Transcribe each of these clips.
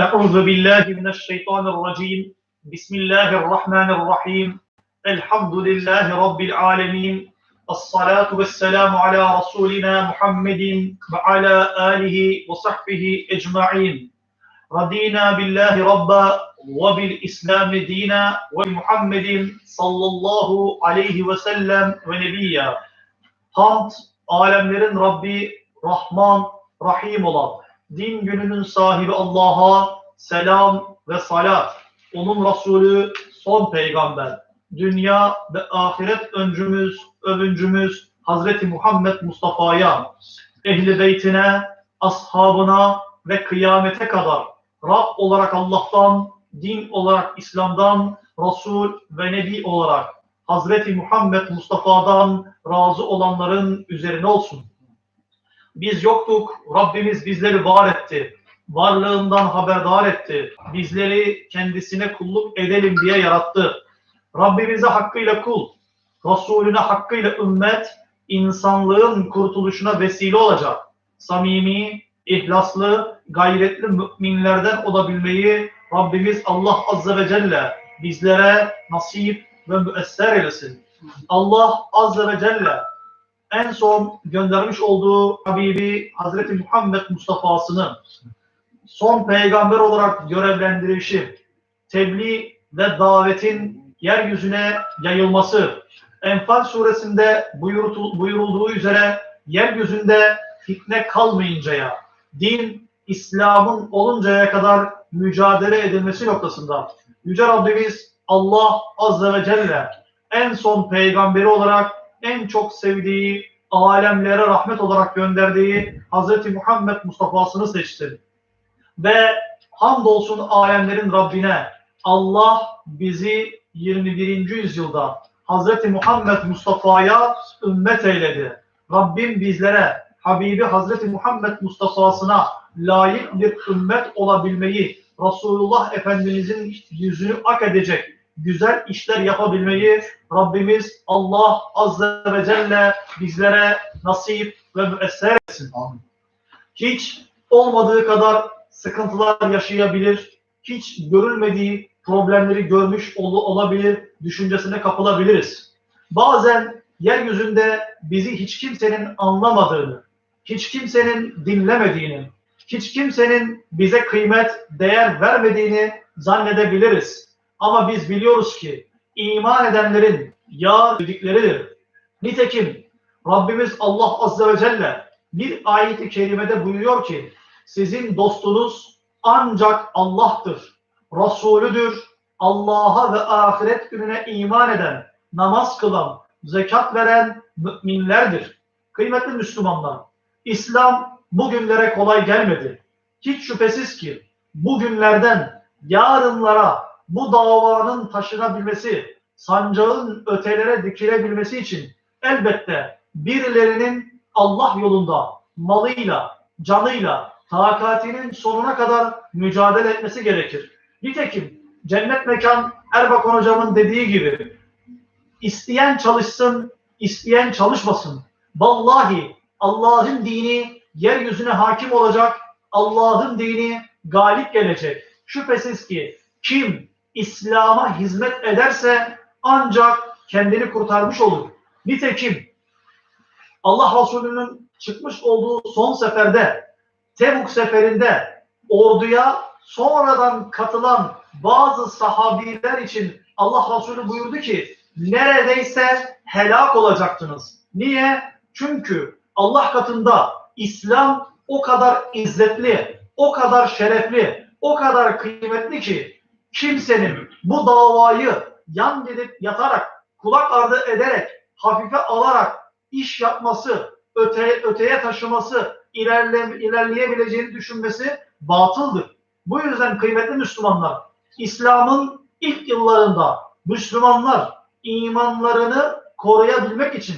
أعوذ بالله من الشيطان الرجيم بسم الله الرحمن الرحيم الحمد لله رب العالمين الصلاة والسلام على رسولنا محمد وعلى آله وصحبه أجمعين رضينا بالله ربا وبالإسلام دينا وبمحمد صلى الله عليه وسلم ونبيا Hamd, alemlerin Rabbi, Rahman, Rahim olan, din gününün sahibi Allah'a selam ve salat. Onun Resulü, son peygamber. Dünya ve ahiret öncümüz, övüncümüz Hazreti Muhammed Mustafa'ya, ehli beytine, ashabına ve kıyamete kadar Rab olarak Allah'tan, din olarak İslam'dan, Resul ve Nebi olarak Hazreti Muhammed Mustafa'dan razı olanların üzerine olsun. Biz yoktuk, Rabbimiz bizleri var etti. Varlığından haberdar etti. Bizleri kendisine kulluk edelim diye yarattı. Rabbimize hakkıyla kul, Resulüne hakkıyla ümmet, insanlığın kurtuluşuna vesile olacak. Samimi, ihlaslı, gayretli müminlerden olabilmeyi Rabbimiz Allah Azze ve Celle bizlere nasip ve müesser eylesin. Allah Azze ve Celle en son göndermiş olduğu Habibi Hazreti Muhammed Mustafa'sını son peygamber olarak görevlendirişi, tebliğ ve davetin yeryüzüne yayılması, Enfal suresinde buyurulduğu üzere yeryüzünde fitne kalmayıncaya, din İslam'ın oluncaya kadar mücadele edilmesi noktasında Yüce Rabbimiz Allah Azze ve Celle en son peygamberi olarak en çok sevdiği, alemlere rahmet olarak gönderdiği Hz. Muhammed Mustafa'sını seçti. Ve hamdolsun alemlerin Rabbine Allah bizi 21. yüzyılda Hz. Muhammed Mustafa'ya ümmet eyledi. Rabbim bizlere Habibi Hz. Muhammed Mustafa'sına layık bir ümmet olabilmeyi, Resulullah Efendimizin yüzünü ak edecek güzel işler yapabilmeyi Rabbimiz Allah Azze ve Celle bizlere nasip ve müesser etsin. Amin. Hiç olmadığı kadar sıkıntılar yaşayabilir, hiç görülmediği problemleri görmüş ol- olabilir, düşüncesine kapılabiliriz. Bazen yeryüzünde bizi hiç kimsenin anlamadığını, hiç kimsenin dinlemediğini, hiç kimsenin bize kıymet, değer vermediğini zannedebiliriz. Ama biz biliyoruz ki iman edenlerin yar dedikleridir. Nitekim Rabbimiz Allah Azze ve Celle bir ayet-i kerimede buyuruyor ki sizin dostunuz ancak Allah'tır. Resulüdür. Allah'a ve ahiret gününe iman eden, namaz kılan, zekat veren müminlerdir. Kıymetli Müslümanlar, İslam bugünlere kolay gelmedi. Hiç şüphesiz ki bugünlerden yarınlara bu davanın taşınabilmesi, sancağın ötelere dikilebilmesi için elbette birilerinin Allah yolunda malıyla, canıyla, takatinin sonuna kadar mücadele etmesi gerekir. Nitekim cennet mekan Erbakan hocamın dediği gibi isteyen çalışsın, isteyen çalışmasın. Vallahi Allah'ın dini yeryüzüne hakim olacak, Allah'ın dini galip gelecek. Şüphesiz ki kim İslam'a hizmet ederse ancak kendini kurtarmış olur. Nitekim Allah Resulü'nün çıkmış olduğu son seferde, Tebuk seferinde orduya sonradan katılan bazı sahabiler için Allah Resulü buyurdu ki neredeyse helak olacaktınız. Niye? Çünkü Allah katında İslam o kadar izzetli, o kadar şerefli, o kadar kıymetli ki kimsenin bu davayı yan gelip yatarak, kulak ardı ederek, hafife alarak iş yapması, öte, öteye taşıması, ilerle, ilerleyebileceğini düşünmesi batıldır. Bu yüzden kıymetli Müslümanlar, İslam'ın ilk yıllarında Müslümanlar imanlarını koruyabilmek için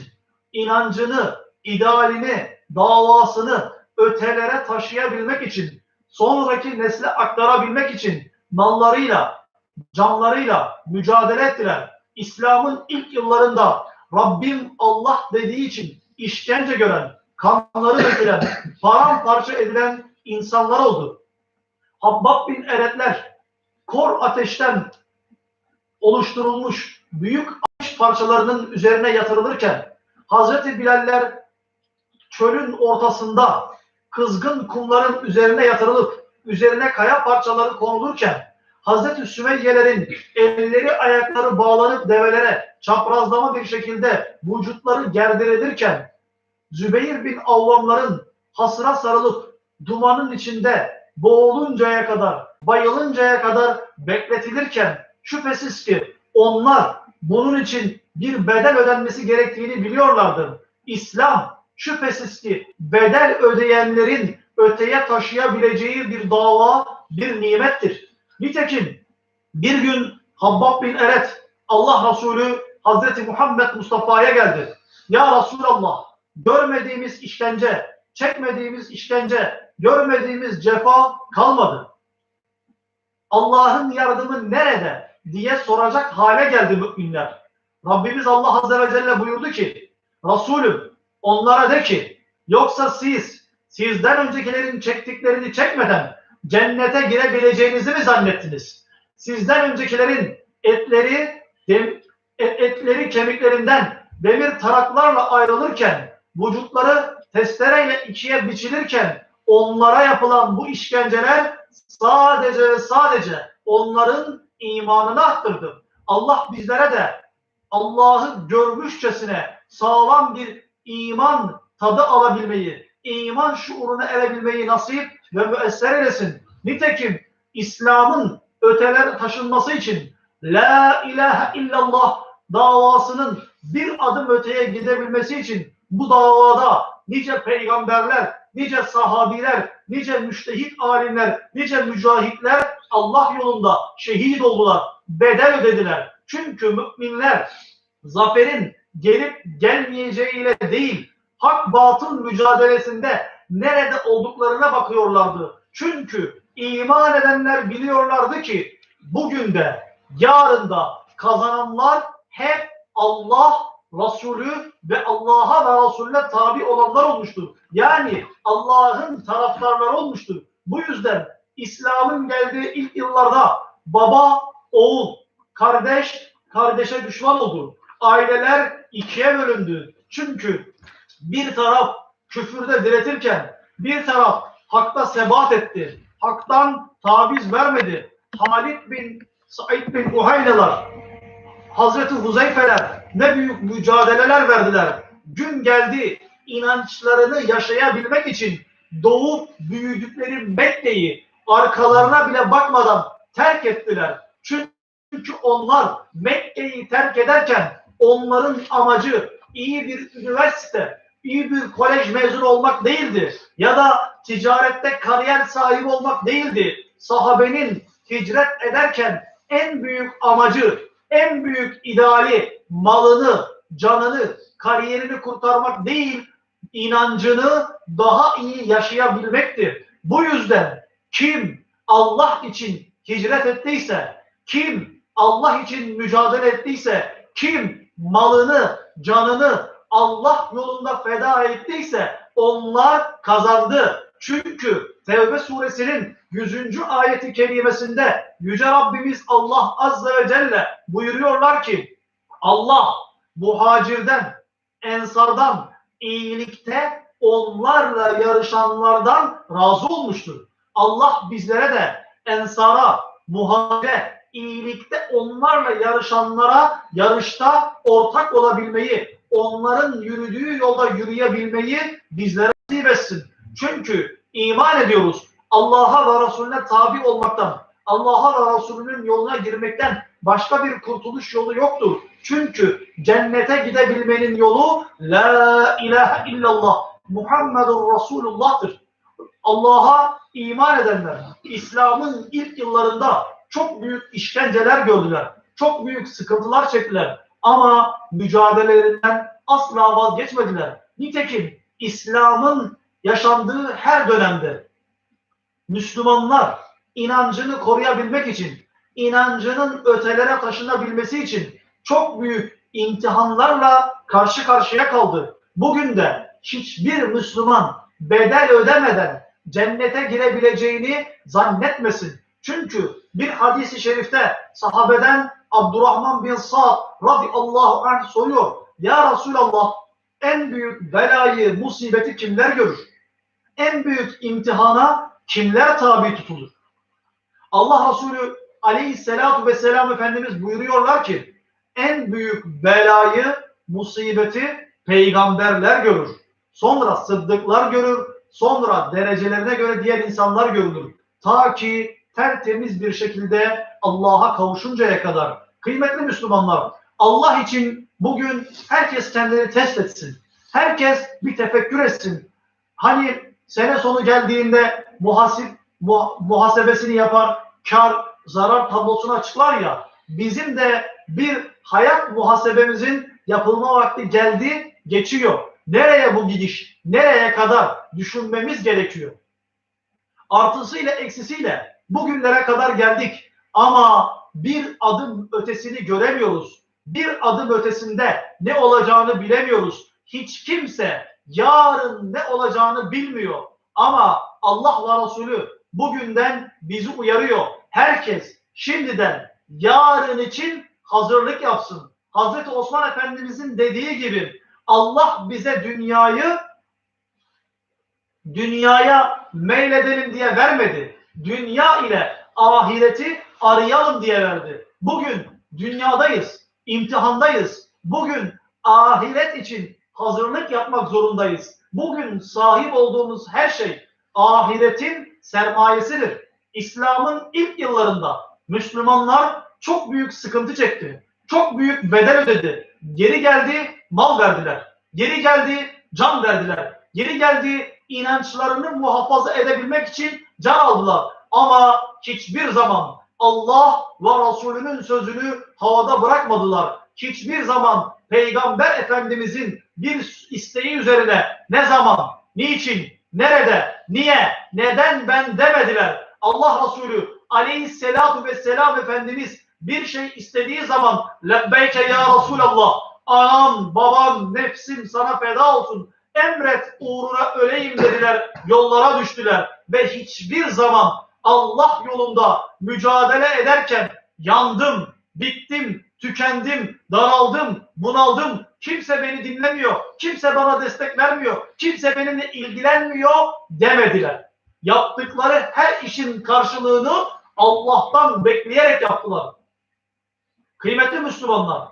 inancını, idealini, davasını ötelere taşıyabilmek için, sonraki nesle aktarabilmek için mallarıyla, canlarıyla mücadele ettiler. İslam'ın ilk yıllarında Rabbim Allah dediği için işkence gören, kanları dökülen, paramparça edilen insanlar oldu. Habbab bin Eretler, kor ateşten oluşturulmuş büyük ateş parçalarının üzerine yatırılırken, Hazreti Bilaller çölün ortasında kızgın kumların üzerine yatırılıp üzerine kaya parçaları konulurken Hazreti Sümeyyelerin elleri ayakları bağlanıp develere çaprazlama bir şekilde vücutları gerdirilirken Zübeyir bin Avvamların hasıra sarılıp dumanın içinde boğuluncaya kadar, bayılıncaya kadar bekletilirken şüphesiz ki onlar bunun için bir bedel ödenmesi gerektiğini biliyorlardı. İslam şüphesiz ki bedel ödeyenlerin öteye taşıyabileceği bir dava, bir nimettir. Nitekim bir gün Habbab bin Eret Allah Resulü Hazreti Muhammed Mustafa'ya geldi. Ya Resulallah görmediğimiz işkence, çekmediğimiz işkence, görmediğimiz cefa kalmadı. Allah'ın yardımı nerede diye soracak hale geldi müminler. Rabbimiz Allah Azze ve Celle buyurdu ki Resulüm onlara de ki yoksa siz sizden öncekilerin çektiklerini çekmeden cennete girebileceğinizi mi zannettiniz? Sizden öncekilerin etleri et- etleri kemiklerinden demir taraklarla ayrılırken vücutları testereyle ikiye biçilirken onlara yapılan bu işkenceler sadece ve sadece onların imanını arttırdı. Allah bizlere de Allah'ı görmüşçesine sağlam bir iman tadı alabilmeyi, iman şuuruna erebilmeyi nasip ve müesser eylesin. Nitekim İslam'ın öteler taşınması için La ilahe illallah davasının bir adım öteye gidebilmesi için bu davada nice peygamberler, nice sahabiler, nice müştehit alimler, nice mücahitler Allah yolunda şehit oldular, bedel ödediler. Çünkü müminler zaferin gelip gelmeyeceğiyle değil, hak batıl mücadelesinde nerede olduklarına bakıyorlardı. Çünkü iman edenler biliyorlardı ki bugün de yarın da kazananlar hep Allah, Resulü ve Allah'a ve Resulüne tabi olanlar olmuştur. Yani Allah'ın taraftarları olmuştur. Bu yüzden İslam'ın geldiği ilk yıllarda baba, oğul, kardeş, kardeşe düşman oldu. Aileler ikiye bölündü. Çünkü bir taraf küfürde diretirken bir taraf hakta sebat etti. Haktan taviz vermedi. Halid bin Said bin Uhaylalar, Hazreti Huzeyfeler ne büyük mücadeleler verdiler. Gün geldi inançlarını yaşayabilmek için doğup büyüdükleri Mekke'yi arkalarına bile bakmadan terk ettiler. Çünkü onlar Mekke'yi terk ederken onların amacı iyi bir üniversite, iyi bir kolej mezunu olmak değildi. Ya da ticarette kariyer sahibi olmak değildi. Sahabenin hicret ederken en büyük amacı, en büyük ideali malını, canını, kariyerini kurtarmak değil, inancını daha iyi yaşayabilmektir. Bu yüzden kim Allah için hicret ettiyse, kim Allah için mücadele ettiyse, kim malını, canını Allah yolunda feda ettiyse onlar kazandı. Çünkü Tevbe suresinin 100. ayeti kerimesinde Yüce Rabbimiz Allah Azze ve Celle buyuruyorlar ki Allah muhacirden, ensardan, iyilikte onlarla yarışanlardan razı olmuştur. Allah bizlere de ensara, muhacire, iyilikte onlarla yarışanlara yarışta ortak olabilmeyi, onların yürüdüğü yolda yürüyebilmeyi bizlere nasip etsin. Çünkü iman ediyoruz. Allah'a ve Resulüne tabi olmaktan, Allah'a ve Resulünün yoluna girmekten başka bir kurtuluş yolu yoktur. Çünkü cennete gidebilmenin yolu La ilahe illallah Muhammedur Resulullah'tır. Allah'a iman edenler İslam'ın ilk yıllarında çok büyük işkenceler gördüler. Çok büyük sıkıntılar çektiler. Ama mücadelelerinden asla vazgeçmediler. Nitekim İslam'ın yaşandığı her dönemde Müslümanlar inancını koruyabilmek için, inancının ötelere taşınabilmesi için çok büyük imtihanlarla karşı karşıya kaldı. Bugün de hiçbir Müslüman bedel ödemeden cennete girebileceğini zannetmesin. Çünkü bir hadisi şerifte sahabeden Abdurrahman bin Sa'd radıyallahu anh soruyor. Ya Resulallah en büyük belayı, musibeti kimler görür? En büyük imtihana kimler tabi tutulur? Allah Resulü aleyhissalatu vesselam Efendimiz buyuruyorlar ki en büyük belayı, musibeti peygamberler görür. Sonra sıddıklar görür. Sonra derecelerine göre diğer insanlar görülür. Ta ki tertemiz bir şekilde Allah'a kavuşuncaya kadar. Kıymetli Müslümanlar, Allah için bugün herkes kendini test etsin. Herkes bir tefekkür etsin. Hani sene sonu geldiğinde muhasip, mu, muhasebesini yapar, kar, zarar tablosunu açıklar ya, bizim de bir hayat muhasebemizin yapılma vakti geldi, geçiyor. Nereye bu gidiş, nereye kadar düşünmemiz gerekiyor. Artısıyla eksisiyle bugünlere kadar geldik ama bir adım ötesini göremiyoruz. Bir adım ötesinde ne olacağını bilemiyoruz. Hiç kimse yarın ne olacağını bilmiyor. Ama Allah ve Resulü bugünden bizi uyarıyor. Herkes şimdiden yarın için hazırlık yapsın. Hazreti Osman Efendimizin dediği gibi Allah bize dünyayı dünyaya meyledelim diye vermedi. Dünya ile ahireti arayalım diye verdi. Bugün dünyadayız, imtihandayız. Bugün ahiret için hazırlık yapmak zorundayız. Bugün sahip olduğumuz her şey ahiretin sermayesidir. İslam'ın ilk yıllarında Müslümanlar çok büyük sıkıntı çekti. Çok büyük bedel ödedi. Geri geldi, mal verdiler. Geri geldi, can verdiler. Geri geldi, inançlarını muhafaza edebilmek için can aldılar. Ama hiçbir zaman Allah ve Resulünün sözünü havada bırakmadılar. Hiçbir zaman Peygamber Efendimizin bir isteği üzerine ne zaman, niçin, nerede, niye, neden ben demediler. Allah Resulü aleyhisselatu vesselam Efendimiz bir şey istediği zaman lebbeyke ya Resulallah anam, babam, nefsim sana feda olsun emret uğruna öleyim dediler yollara düştüler ve hiçbir zaman Allah yolunda mücadele ederken yandım, bittim, tükendim, daraldım, bunaldım. Kimse beni dinlemiyor, kimse bana destek vermiyor, kimse benimle ilgilenmiyor demediler. Yaptıkları her işin karşılığını Allah'tan bekleyerek yaptılar. Kıymetli Müslümanlar,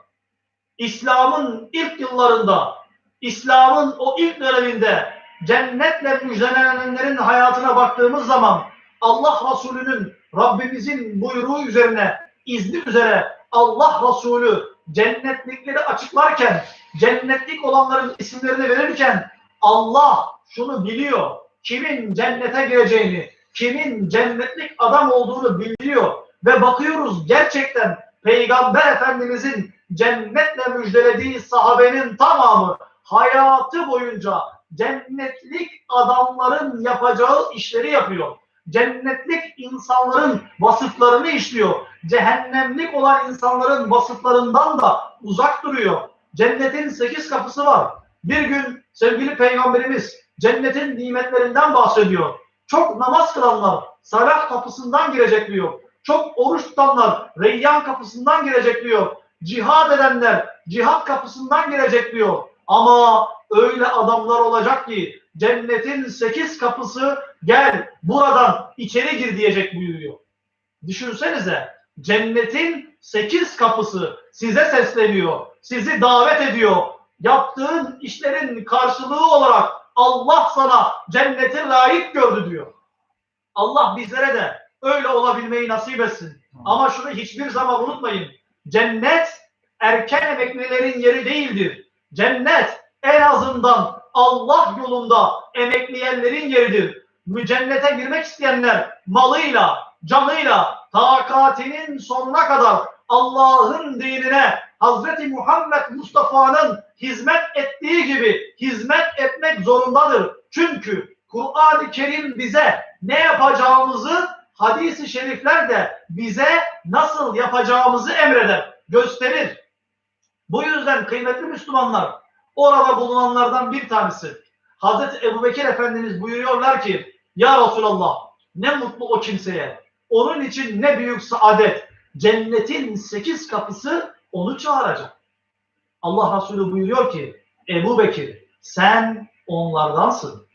İslam'ın ilk yıllarında, İslam'ın o ilk döneminde cennetle müjdelenenlerin hayatına baktığımız zaman Allah Resulü'nün Rabbimizin buyruğu üzerine, izni üzere Allah Resulü cennetlikleri açıklarken, cennetlik olanların isimlerini verirken Allah şunu biliyor. Kimin cennete gireceğini, kimin cennetlik adam olduğunu biliyor. Ve bakıyoruz gerçekten Peygamber Efendimizin cennetle müjdelediği sahabenin tamamı hayatı boyunca cennetlik adamların yapacağı işleri yapıyor. Cennetlik insanların vasıflarını işliyor. Cehennemlik olan insanların vasıflarından da uzak duruyor. Cennetin sekiz kapısı var. Bir gün sevgili peygamberimiz cennetin nimetlerinden bahsediyor. Çok namaz kılanlar salah kapısından girecek diyor. Çok oruç tutanlar reyyan kapısından girecek diyor. Cihad edenler cihat kapısından girecek diyor. Ama öyle adamlar olacak ki cennetin sekiz kapısı gel buradan içeri gir diyecek buyuruyor. Düşünsenize cennetin sekiz kapısı size sesleniyor, sizi davet ediyor. Yaptığın işlerin karşılığı olarak Allah sana cenneti layık gördü diyor. Allah bizlere de öyle olabilmeyi nasip etsin. Ama şunu hiçbir zaman unutmayın. Cennet erken emeklilerin yeri değildir. Cennet en azından Allah yolunda emekleyenlerin yeridir. Mücennete girmek isteyenler malıyla, canıyla, takatinin sonuna kadar Allah'ın dinine Hazreti Muhammed Mustafa'nın hizmet ettiği gibi hizmet etmek zorundadır. Çünkü Kur'an-ı Kerim bize ne yapacağımızı hadisi şerifler de bize nasıl yapacağımızı emreder, gösterir. Bu yüzden kıymetli Müslümanlar orada bulunanlardan bir tanesi Hazreti Ebubekir Efendimiz buyuruyorlar ki Ya Resulallah ne mutlu o kimseye. Onun için ne büyük saadet. Cennetin sekiz kapısı onu çağıracak. Allah Resulü buyuruyor ki Ebu Bekir sen onlardansın.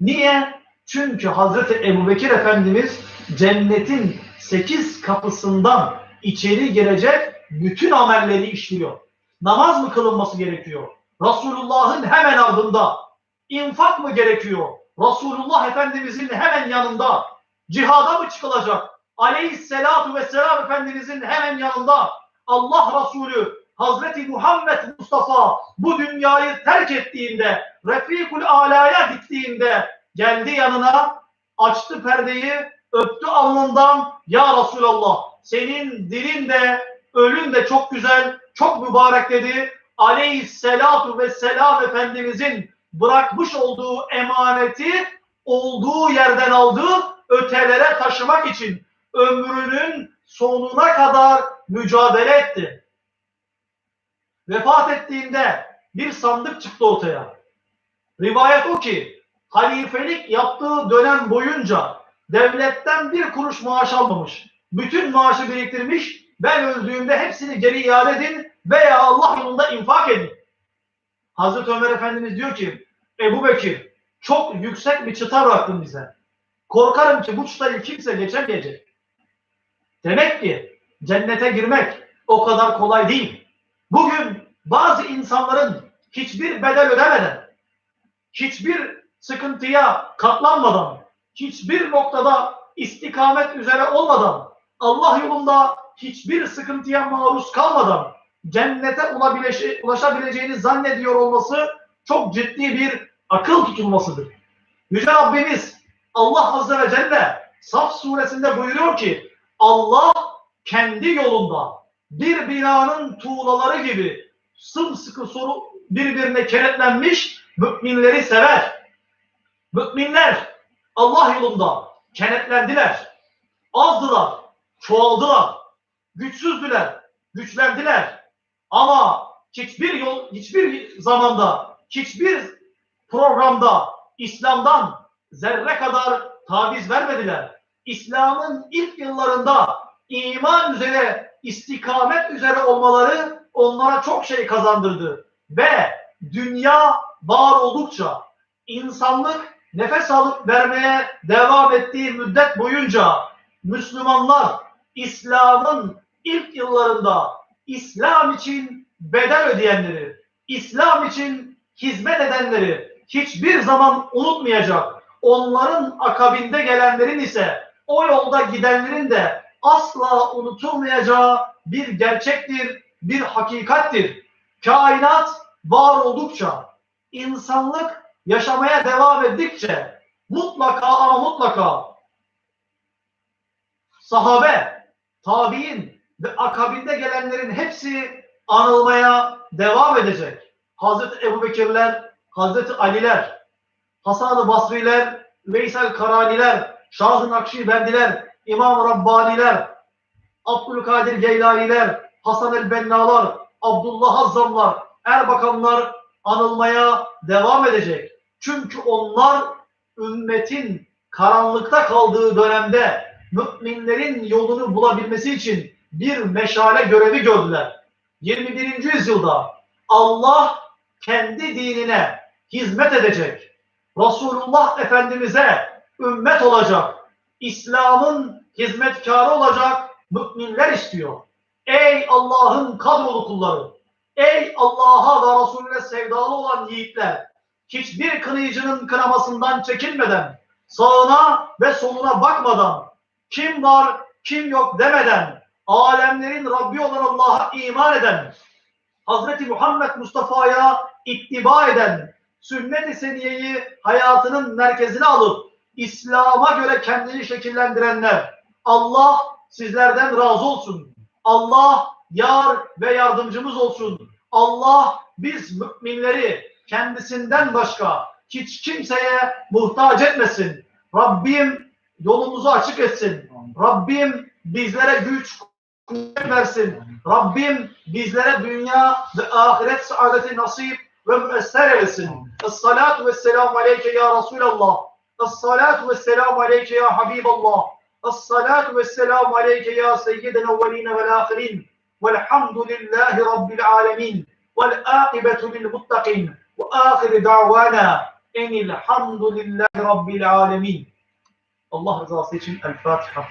Niye? Çünkü Hazreti Ebu Bekir Efendimiz cennetin sekiz kapısından içeri girecek bütün amelleri işliyor. Namaz mı kılınması gerekiyor? Resulullah'ın hemen ardında. İnfak mı gerekiyor? Resulullah Efendimizin hemen yanında. Cihada mı çıkılacak? Aleyhisselatu vesselam Efendimizin hemen yanında. Allah Resulü Hazreti Muhammed Mustafa bu dünyayı terk ettiğinde, Refikul Ala'ya gittiğinde geldi yanına, açtı perdeyi, öptü alnından, Ya Resulallah senin dilin de, ölün de çok güzel, çok mübarek dedi. Aleyhisselatu vesselam Efendimizin bırakmış olduğu emaneti olduğu yerden aldı, ötelere taşımak için ömrünün sonuna kadar mücadele etti. Vefat ettiğinde bir sandık çıktı ortaya. Rivayet o ki halifelik yaptığı dönem boyunca devletten bir kuruş maaş almamış. Bütün maaşı biriktirmiş. Ben öldüğümde hepsini geri iade edin veya Allah yolunda infak edin. Hazreti Ömer Efendimiz diyor ki Ebu Bekir çok yüksek bir çıta bıraktın bize. Korkarım ki bu çıtayı kimse geçemeyecek. Demek ki cennete girmek o kadar kolay değil. Bugün bazı insanların hiçbir bedel ödemeden, hiçbir sıkıntıya katlanmadan, hiçbir noktada istikamet üzere olmadan, Allah yolunda hiçbir sıkıntıya maruz kalmadan cennete ulaşabileceğini zannediyor olması çok ciddi bir akıl tutulmasıdır. Yüce Rabbimiz Allah Azze ve Celle Saf suresinde buyuruyor ki Allah kendi yolunda bir binanın tuğlaları gibi sımsıkı soru birbirine kenetlenmiş müminleri sever. Müminler Allah yolunda kenetlendiler. Azdılar, çoğaldılar. Güçsüzdüler, güçlendiler. Ama hiçbir yol, hiçbir zamanda, hiçbir programda İslam'dan zerre kadar taviz vermediler. İslam'ın ilk yıllarında iman üzere, istikamet üzere olmaları onlara çok şey kazandırdı. Ve dünya var oldukça, insanlık nefes alıp vermeye devam ettiği müddet boyunca Müslümanlar İslam'ın ilk yıllarında İslam için bedel ödeyenleri, İslam için hizmet edenleri hiçbir zaman unutmayacak. Onların akabinde gelenlerin ise o yolda gidenlerin de asla unutulmayacağı bir gerçektir, bir hakikattir. Kainat var oldukça, insanlık yaşamaya devam ettikçe mutlaka ama mutlaka sahabe, tabi'in ve akabinde gelenlerin hepsi anılmaya devam edecek. Hazreti Ebubekirler, Hazreti Aliler, Hasan-ı Basriler, Veysel Karaniler, Şah-ı Nakşibendiler, İmam Rabbaniler, Abdülkadir Geylaniler, Hasan el-Bennalar, Abdullah Azzamlar, Erbakanlar anılmaya devam edecek. Çünkü onlar ümmetin karanlıkta kaldığı dönemde müminlerin yolunu bulabilmesi için bir meşale görevi gördüler. 21. yüzyılda Allah kendi dinine hizmet edecek. Resulullah Efendimiz'e ümmet olacak. İslam'ın hizmetkarı olacak müminler istiyor. Ey Allah'ın kadrolu kulları! Ey Allah'a ve Resulüne sevdalı olan yiğitler! Hiçbir kınayıcının kınamasından çekinmeden, sağına ve soluna bakmadan, kim var, kim yok demeden, alemlerin Rabbi olan Allah'a iman eden, Hazreti Muhammed Mustafa'ya ittiba eden, sünnet-i seniyeyi hayatının merkezine alıp İslam'a göre kendini şekillendirenler. Allah sizlerden razı olsun. Allah yar ve yardımcımız olsun. Allah biz müminleri kendisinden başka hiç kimseye muhtaç etmesin. Rabbim yolumuzu açık etsin. Rabbim bizlere güç versin. Rabbim bizlere dünya ve ahiret saadeti nasip ve müesser eylesin. Es-salatu ve selamu aleyke ya Resulallah. Es-salatu ve selamu aleyke ya Habiballah. Es-salatu ve selamu aleyke ya seyyidina evveline vel ahirin. Velhamdülillahi Rabbil alemin. Vel akibetu lil muttakin. Ve ahir da'vana enilhamdülillahi Rabbil alemin. Allah rızası için El Fatiha.